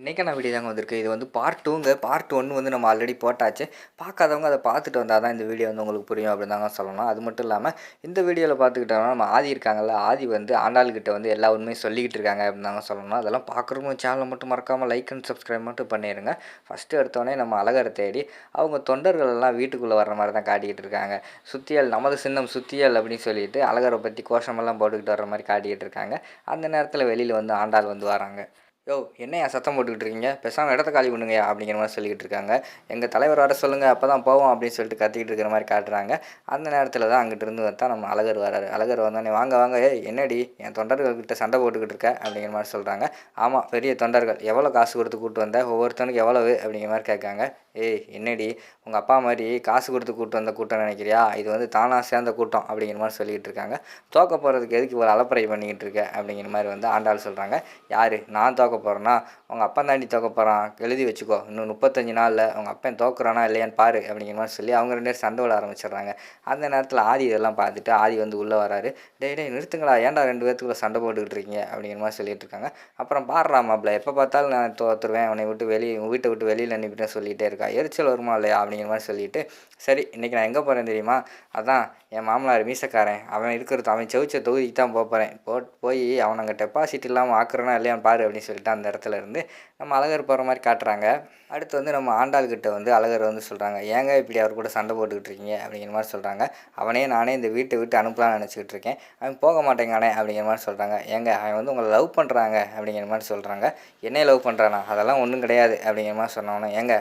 இன்றைக்கான வீடியோ தாங்க வந்திருக்கு. இது வந்து பார்ட் டூங்க பார்ட் ஒன்று வந்து நம்ம ஆல்ரெடி போட்டாச்சு. பார்க்காதவங்க அதை பார்த்துட்டு வந்தால் தான் இந்த வீடியோ வந்து உங்களுக்கு புரியும் அப்படின்னு தாங்க சொல்லணும். அது மட்டும் இல்லாமல் இந்த வீடியோவில் பார்த்துக்கிட்டோம்னா நம்ம ஆதி இருக்காங்கல்ல ஆதி வந்து ஆண்டாள்கிட்ட வந்து எல்லா உண்மையும் சொல்லிக்கிட்டு இருக்காங்க அப்படின்னு தாங்க சொல்லணும். அதெல்லாம் பார்க்குறவங்க சேனலை மட்டும் மறக்காமல் லைக் அண்ட் சப்ஸ்கிரைப் மட்டும் பண்ணிடுங்க ஃபஸ்ட்டு எடுத்தோடனே நம்ம அழகரை தேடி அவங்க தொண்டர்கள் எல்லாம் வீட்டுக்குள்ளே வர்ற மாதிரி தான் காட்டிக்கிட்டு இருக்காங்க. சுத்தியல் நமது சின்னம் சுத்தியல் அப்படின்னு சொல்லிட்டு அழகரை பற்றி கோஷமெல்லாம் போட்டுக்கிட்டு வர மாதிரி காட்டிக்கிட்டு இருக்காங்க. அந்த நேரத்தில் வெளியில் வந்து ஆண்டாள் வந்து வராங்க. யோ என்னையா சத்தம் போட்டுக்கிட்டு இருக்கீங்க? பேசாமல் இடத்த காலி பண்ணுங்கயா அப்படிங்கிற மாதிரி சொல்லிக்கிட்டு இருக்காங்க. எங்கள் தலைவர் வர சொல்லுங்கள் அப்போ தான் போவோம் அப்படின்னு சொல்லிட்டு கத்திக்கிட்டு இருக்கிற மாதிரி காட்டுறாங்க. அந்த நேரத்தில் தான் அங்கிட்டு இருந்து நம்ம அழகர் வராரு. அழகர் வந்தோடனே வாங்க வாங்க ஏய் என்னடி என் தொண்டர்கள்கிட்ட சண்டை போட்டுக்கிட்டு இருக்க? அப்படிங்கிற மாதிரி சொல்கிறாங்க ஆமாம் பெரிய தொண்டர்கள். எவ்வளோ காசு கொடுத்து கூப்பிட்டு வந்த? ஒவ்வொருத்தனுக்கு எவ்வளவு? அப்படிங்கிற மாதிரி கேட்காங்க. ஏய் என்னடி? உங்கள் அப்பா மாதிரி காசு கொடுத்து கூப்பிட்டு வந்த கூட்டம் நினைக்கிறியா? இது வந்து தானாக சேர்ந்த கூட்டம் அப்படிங்கிற மாதிரி சொல்லிக்கிட்டு இருக்காங்க. தோக்க போகிறதுக்கு எதுக்கு ஒரு அலப்பறை பண்ணிக்கிட்டு இருக்க அப்படிங்கிற மாதிரி வந்து ஆண்டாள் சொல்கிறாங்க யார்? நான் தோக்க போகிறேன்னா உங்கள் அப்பா தாண்டி தோக்க போகிறான் எழுதி வச்சுக்கோ. இன்னும் முப்பத்தஞ்சு நாளில் உங்கள் அப்பன் தோக்குறானா இல்லையான்னு பாரு அப்படிங்கிற மாதிரி சொல்லி அவங்க ரெண்டு பேரும் சண்டை விட ஆரம்பிச்சிடுறாங்க. அந்த நேரத்தில் ஆதி இதெல்லாம் பார்த்துட்டு ஆதி வந்து உள்ளே வராரு. டே டே நிறுத்துங்களா ஏன்டா ரெண்டு பேர்த்துக்குள்ளே சண்டை போட்டுக்கிட்டு இருக்கீங்க? அப்படிங்கிற மாதிரி சொல்லிட்டு இருக்காங்க. அப்புறம் பாடுறா மாப்பிள்ள. எப்போ பார்த்தாலும் நான் தோத்துருவேன். உன்னை விட்டு வெளியே வீட்டை விட்டு வெளியில் அனுப்பிட்டேன் சொல்லிகிட்டே இருக்கா? எரிச்சல் வருமா இல்லையா? அப்படிங்கிற மாதிரி சொல்லிட்டு சரி இன்றைக்கி நான் எங்கே போகிறேன் தெரியுமா? அதான் என் மாமனார் மீசக்காரன். அவன் இருக்கிறது அவன் செவிச்ச தொகுதிக்கு தான் போக போகிறேன் போ போய் அவன் அங்கே டெபாசிட் இல்லாமல் ஆக்குறானா இல்லையான்னு பாரு அப்படின்னு சொல்லிட்டு அந்த இடத்துல இருந்து நம்ம அழகர் போகிற மாதிரி காட்டுறாங்க. அடுத்து வந்து நம்ம ஆண்டாள்கிட்ட வந்து அழகர் வந்து சொல்கிறாங்க ஏங்க இப்படி அவர் கூட சண்டை போட்டுக்கிட்டு இருக்கீங்க? அப்படிங்கிற மாதிரி சொல்கிறாங்க அவனே நானே இந்த வீட்டை விட்டு அனுப்பலாம்னு நினச்சிக்கிட்டு இருக்கேன். அவன் போக மாட்டேங்கானே? அப்படிங்கிற மாதிரி சொல்கிறாங்க ஏங்க அவன் வந்து உங்களை லவ் பண்ணுறாங்க அப்படிங்கிற மாதிரி சொல்கிறாங்க என்னையை லவ் பண்ணுறானா அதெல்லாம் ஒன்றும் கிடையாது அப்படிங்கிற மாதிரி சொன்னோன்னே ஏங்க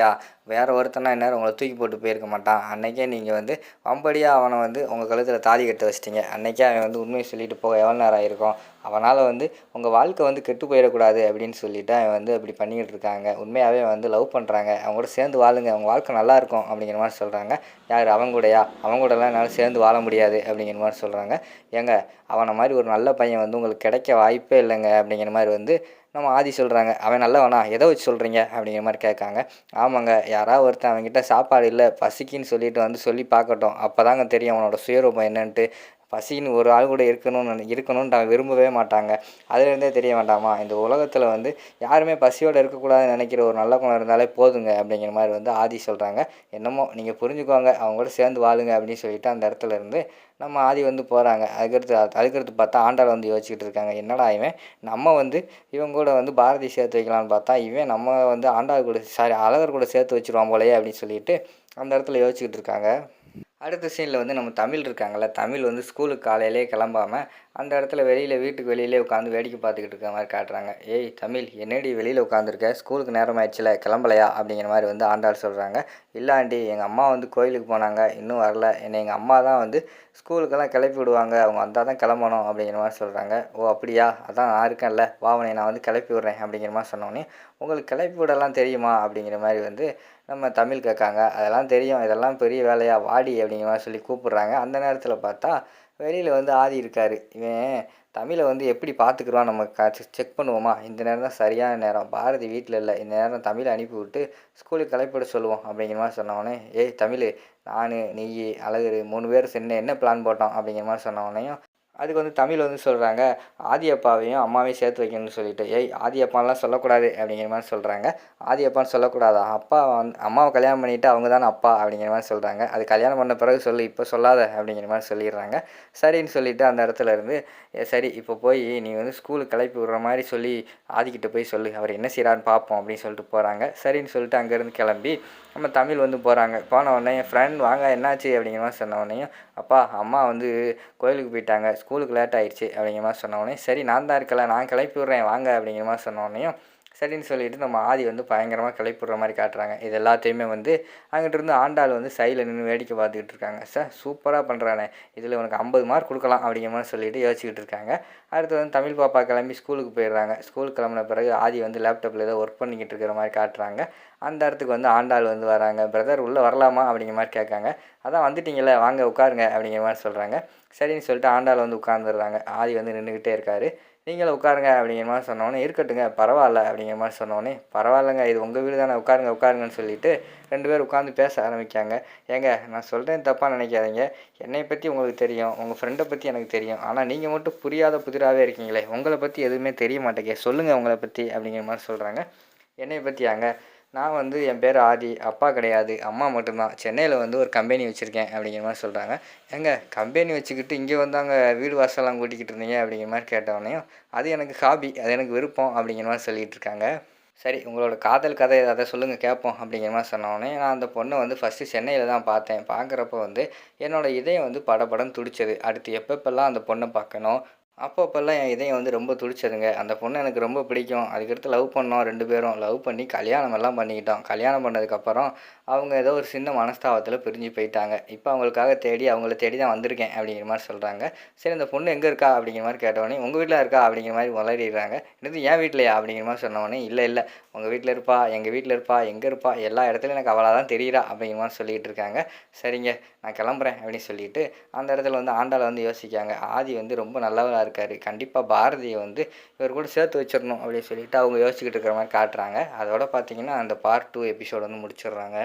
நம்பலையா வேறு ஒருத்தனா இந்நேரம் உங்களை தூக்கி போட்டு போயிருக்க மாட்டான். அன்றைக்கே நீங்கள் வந்து வம்படியாக அவனை வந்து உங்கள் கழுத்தில் தாலி கட்ட வச்சிட்டிங்க. அன்றைக்கே அவன் வந்து உண்மையை சொல்லிட்டு போக எவ்வளோ நேரம் ஆயிருக்கும்? அவனால் வந்து உங்கள் வாழ்க்கை வந்து கெட்டு போயிடக்கூடாது அப்படின்னு சொல்லிட்டு அவன் வந்து அப்படி பண்ணிக்கிட்டு இருக்காங்க. உண்மையாகவே வந்து லவ் பண்ணுறாங்க அவங்க கூட சேர்ந்து வாழுங்க. அவங்க வாழ்க்கை நல்லாயிருக்கும் அப்படிங்கிற மாதிரி சொல்கிறாங்க யார்? அவங்க கூடயா? அவங்க கூடலாம் என்னால் சேர்ந்து வாழ முடியாது அப்படிங்கிற மாதிரி சொல்கிறாங்க ஏங்க அவனை மாதிரி ஒரு நல்ல பையன் வந்து உங்களுக்கு கிடைக்க வாய்ப்பே இல்லைங்க அப்படிங்கிற மாதிரி வந்து நம்ம ஆதி சொல்கிறாங்க அவன் நல்லவனா? எதை வச்சு சொல்கிறீங்க அப்படிங்கிற மாதிரி கேட்காங்க. ஆமாங்க யாராவது ஒருத்தன் அவங்ககிட்ட சாப்பாடு இல்லை பசிக்குன்னு சொல்லிட்டு வந்து சொல்லி பார்க்கட்டும். அப்போ தாங்க தெரியும் அவனோட சுயரூபம் என்னன்ட்டு. பசின்னு ஒரு ஆள் கூட இருக்கணும்னு இருக்கணும்னு விரும்பவே மாட்டாங்க. அதுலேருந்தே தெரிய வேண்டாமா? இந்த உலகத்தில் வந்து யாருமே பசியோடு இருக்கக்கூடாதுன்னு நினைக்கிற ஒரு நல்ல குணம் இருந்தாலே போதுங்க அப்படிங்கிற மாதிரி வந்து ஆதி சொல்கிறாங்க என்னமோ நீங்கள் புரிஞ்சுக்கோங்க அவங்க கூட சேர்ந்து வாழுங்க அப்படின்னு சொல்லிட்டு அந்த இடத்துல இருந்து நம்ம ஆதி வந்து போகிறாங்க அதுக்கடுத்து அதுக்கடுத்து பார்த்தா ஆண்டாள் வந்து யோசிச்சுட்டு இருக்காங்க. என்னடா இவன்? நம்ம வந்து இவங்க கூட வந்து பாரதி சேர்த்து வைக்கலான்னு பார்த்தா இவன் நம்ம வந்து ஆண்டாள் கூட சாரி அழகர் கூட சேர்த்து வச்சுருவான் போலயே அப்படின்னு சொல்லிட்டு அந்த இடத்துல யோசிச்சுக்கிட்டு இருக்காங்க. அடுத்த சீனில் வந்து நம்ம தமிழ் இருக்காங்கல்ல தமிழ் வந்து ஸ்கூலுக்கு காலையிலே கிளம்பாமல் அந்த இடத்துல வெளியில் வீட்டுக்கு வெளியிலே உட்காந்து வேடிக்கை பார்த்துக்கிட்டு இருக்க மாதிரி காட்டுறாங்க. ஏய் தமிழ் என்னடி வெளியில் உட்காந்துருக்க ஸ்கூலுக்கு நேரம் ஆயிடுச்சுல கிளம்பலையா? அப்படிங்கிற மாதிரி வந்து ஆண்டாள் சொல்கிறாங்க இல்லாண்டி எங்கள் அம்மா வந்து கோயிலுக்கு போனாங்க இன்னும் வரல. என்னை எங்கள் அம்மா தான் வந்து ஸ்கூலுக்கெல்லாம் கிளப்பி விடுவாங்க அவங்க வந்தால் தான் கிளம்பணும் அப்படிங்கிற மாதிரி சொல்கிறாங்க ஓ அப்படியா? அதான் நான் இருக்கேன்ல. வாவனை நான் வந்து கிளப்பி விட்றேன் அப்படிங்கிற மாதிரி சொன்னோன்னே உங்களுக்கு கிளப்பி விடலாம் தெரியுமா? அப்படிங்கிற மாதிரி வந்து நம்ம தமிழ் கேட்காங்க. அதெல்லாம் தெரியும். இதெல்லாம் பெரிய வேலையாக வாடி அப்படிங்கிற மாதிரி சொல்லி கூப்பிட்றாங்க. அந்த நேரத்தில் பார்த்தா வெளியில் வந்து ஆதி இருக்கார். இவன் தமிழை வந்து எப்படி பார்த்துக்குறான் நம்ம க செக் பண்ணுவோமா? இந்த நேரம் தான் சரியான நேரம். பாரதி வீட்டில் இல்லை. இந்த நேரம் தமிழை அனுப்பி விட்டு ஸ்கூலுக்கு கிளப்பிவிட சொல்லுவோம் அப்படிங்கிற மாதிரி சொன்னவொடனே ஏய் தமிழ் நான் நீ அழகரு மூணு பேர் சென்று என்ன பிளான் போட்டோம் அப்படிங்கிற மாதிரி சொன்னவொடனையும் அதுக்கு வந்து தமிழ் வந்து சொல்கிறாங்க ஆதி அப்பாவையும் அம்மாவையும் சேர்த்து வைக்கணும்னு சொல்லிட்டு ஏய் ஆதி அப்பான்லாம் சொல்லக்கூடாது அப்படிங்கிற மாதிரி சொல்கிறாங்க ஆதியப்பான்னு சொல்லக்கூடாதா? அப்பா வந்து அம்மாவை கல்யாணம் பண்ணிவிட்டு அவங்க தானே அப்பா அப்படிங்கிற மாதிரி சொல்கிறாங்க அது கல்யாணம் பண்ண பிறகு சொல்லு இப்போ சொல்லாத அப்படிங்கிற மாதிரி சொல்லிடுறாங்க. சரின்னு சொல்லிவிட்டு அந்த இடத்துல இருந்து சரி இப்போ போய் நீ வந்து ஸ்கூலுக்கு கிளப்பி விட்ற மாதிரி சொல்லி ஆதிக்கிட்ட போய் சொல்லு. அவர் என்ன செய்கிறான்னு பார்ப்போம் அப்படின்னு சொல்லிட்டு போகிறாங்க சரின்னு சொல்லிட்டு அங்கேருந்து கிளம்பி நம்ம தமிழ் வந்து போகிறாங்க போன உடனே என் ஃப்ரெண்ட் வாங்க என்னாச்சு? அப்படிங்கிற மாதிரி சொன்ன உடனே அப்பா அம்மா வந்து கோயிலுக்கு போயிட்டாங்க. ஸ்கூலுக்கு லேட் ஆயிடுச்சு அப்படிங்கிற மாதிரி சொன்னோடனே சரி நான் தான் இருக்கல நான் கிளப்பி விட்றேன் வாங்க அப்படிங்கிற மாதிரி சொன்னோடனையும் சரின்னு சொல்லிட்டு நம்ம ஆதி வந்து பயங்கரமாக கிளப்பி மாதிரி காட்டுறாங்க. இது எல்லாத்தையுமே வந்து அங்கிட்டிருந்து ஆண்டாள் வந்து சைடில் நின்று வேடிக்கை பார்த்துக்கிட்டு இருக்காங்க. சார் சூப்பராக பண்ணுறானே இதில் உனக்கு ஐம்பது மார்க் கொடுக்கலாம் அப்படிங்கிற மாதிரி சொல்லிட்டு யோசிச்சுக்கிட்டு இருக்காங்க. அடுத்து வந்து தமிழ் பாப்பா கிளம்பி ஸ்கூலுக்கு போயிடுறாங்க. ஸ்கூலுக்கு கிளம்புன பிறகு ஆதி வந்து லேப்டாப்பில் ஏதோ ஒர்க் பண்ணிக்கிட்டு இருக்கிற மாதிரி காட்டுறாங்க. அந்த இடத்துக்கு வந்து ஆண்டாள் வந்து வராங்க. பிரதர் உள்ளே வரலாமா? அப்படிங்கிற மாதிரி கேட்காங்க. அதான் வந்துட்டீங்களே வாங்க உட்காருங்க அப்படிங்கிற மாதிரி சொல்கிறாங்க சரின்னு சொல்லிட்டு ஆண்டாள் வந்து உட்காந்துடுறாங்க ஆதி வந்து நின்றுக்கிட்டே இருக்காரு. நீங்களும் உட்காருங்க அப்படிங்கிற மாதிரி சொன்னோன்னே இருக்கட்டுங்க பரவாயில்ல அப்படிங்கிற மாதிரி சொன்னோன்னே பரவாயில்லைங்க இது உங்கள் வீடு தானே உட்காருங்க உட்காருங்கன்னு சொல்லிட்டு ரெண்டு பேர் உட்காந்து பேச ஆரம்பிக்காங்க ஏங்க நான் சொல்கிறேன் தப்பாக நினைக்காதீங்க. என்னை பற்றி உங்களுக்கு தெரியும் உங்கள் ஃப்ரெண்டை பற்றி எனக்கு தெரியும். ஆனால் நீங்கள் மட்டும் புரியாத புதிராகவே இருக்கீங்களே உங்களை பற்றி எதுவுமே தெரிய மாட்டேங்க சொல்லுங்கள் உங்களை பற்றி அப்படிங்கிற மாதிரி சொல்கிறாங்க என்னை பற்றியாங்க நான் வந்து என் பேர் ஆதி அப்பா கிடையாது அம்மா மட்டும்தான். சென்னையில் வந்து ஒரு கம்பெனி வச்சுருக்கேன் அப்படிங்கிற மாதிரி சொல்கிறாங்க ஏங்க கம்பெனி வச்சுக்கிட்டு இங்கே வந்து அங்கே வீடு வாசல்லாம் கூட்டிக்கிட்டு இருந்தீங்க அப்படிங்கிற மாதிரி கேட்டவனையும் அது எனக்கு ஹாபி அது எனக்கு விருப்பம் அப்படிங்கிற மாதிரி சொல்லிகிட்டு இருக்காங்க. சரி உங்களோட காதல் கதை அதை சொல்லுங்கள் கேட்போம் அப்படிங்கிற மாதிரி சொன்னோடனே நான் அந்த பொண்ணை வந்து ஃபஸ்ட்டு சென்னையில் தான் பார்த்தேன். பார்க்குறப்ப வந்து என்னோடய இதயம் வந்து படபடம் துடிச்சது. அடுத்து எப்பப்பெல்லாம் அந்த பொண்ணை பார்க்கணும் அப்பப்போல்லாம் என் இதயம் வந்து ரொம்ப துடிச்சதுங்க அந்த பொண்ணு எனக்கு ரொம்ப பிடிக்கும். அதுக்கடுத்து லவ் பண்ணோம் ரெண்டு பேரும். லவ் பண்ணி கல்யாணம் எல்லாம் பண்ணிக்கிட்டோம். கல்யாணம் பண்ணதுக்கப்புறம் அவங்க ஏதோ ஒரு சின்ன மனஸ்தாபத்தில் பிரிஞ்சு போயிட்டாங்க. இப்போ அவங்களுக்காக தேடி அவங்கள தேடி தான் வந்திருக்கேன் அப்படிங்கிற மாதிரி சொல்கிறாங்க சரி அந்த பொண்ணு எங்கே இருக்கா அப்படிங்கிற மாதிரி கேட்டவொடனே உங்கள் வீட்டில் இருக்கா? அப்படிங்கிற மாதிரி வளரிடுறாங்க என்னது என் வீட்லையா? அப்படிங்கிற மாதிரி சொன்னவொடனே இல்லை இல்லை. உங்கள் வீட்டில் இருப்பா எங்கள் வீட்டில் இருப்பா எங்கே இருப்பா? எல்லா இடத்துலையும் எனக்கு அவளாக தான் தெரியுறா. அப்படிங்கிற மாதிரி சொல்லிகிட்டு இருக்காங்க. சரிங்க நான் கிளம்புறேன். அப்படின்னு சொல்லிட்டு அந்த இடத்துல வந்து ஆண்டாள் வந்து யோசிக்காங்க ஆதி வந்து ரொம்ப நல்லவராக இருக்கார். கண்டிப்பாக பாரதியை வந்து இவர் கூட சேர்த்து வச்சிடணும் அப்படின்னு சொல்லிட்டு அவங்க யோசிச்சுக்கிட்டு இருக்கிற மாதிரி காட்டுறாங்க. அதோட பார்த்தீங்கன்னா அந்த பார்ட் டூ எபிசோட் வந்து முடிச்சிடுறாங்க.